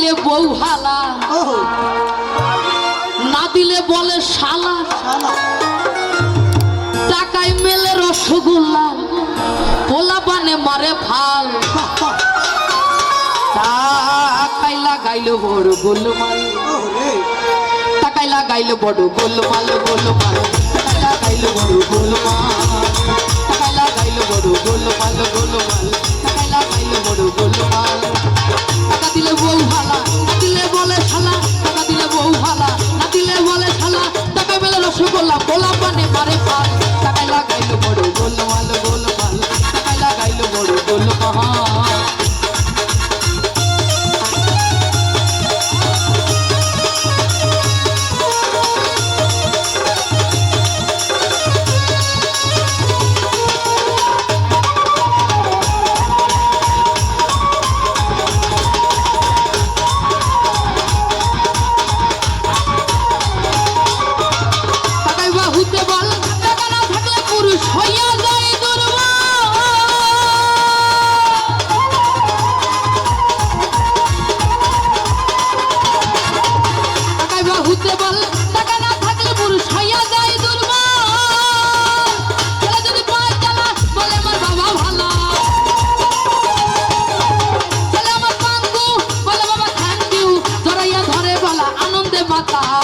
দিলে বউ হালা। না দিলে বলে শালা। টাকায় মেলে রসগোল্লা। পোলা বানে মারে ভালো। টাকাই লাগাইলো বড় গোলমাল। টাকাই লাগাইলো বড় গোলমাল গোলমাল। টাকাই লাগাইলো বড় গোলমাল। টাকাই লাগাইলো বড় গোলমাল গোলমাল। টাকাই বড় 아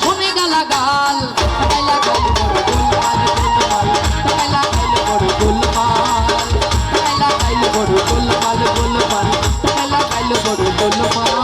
সবে গালাগাল গালাগাল গোলমাল গোলমাল গোলমাল গোলমাল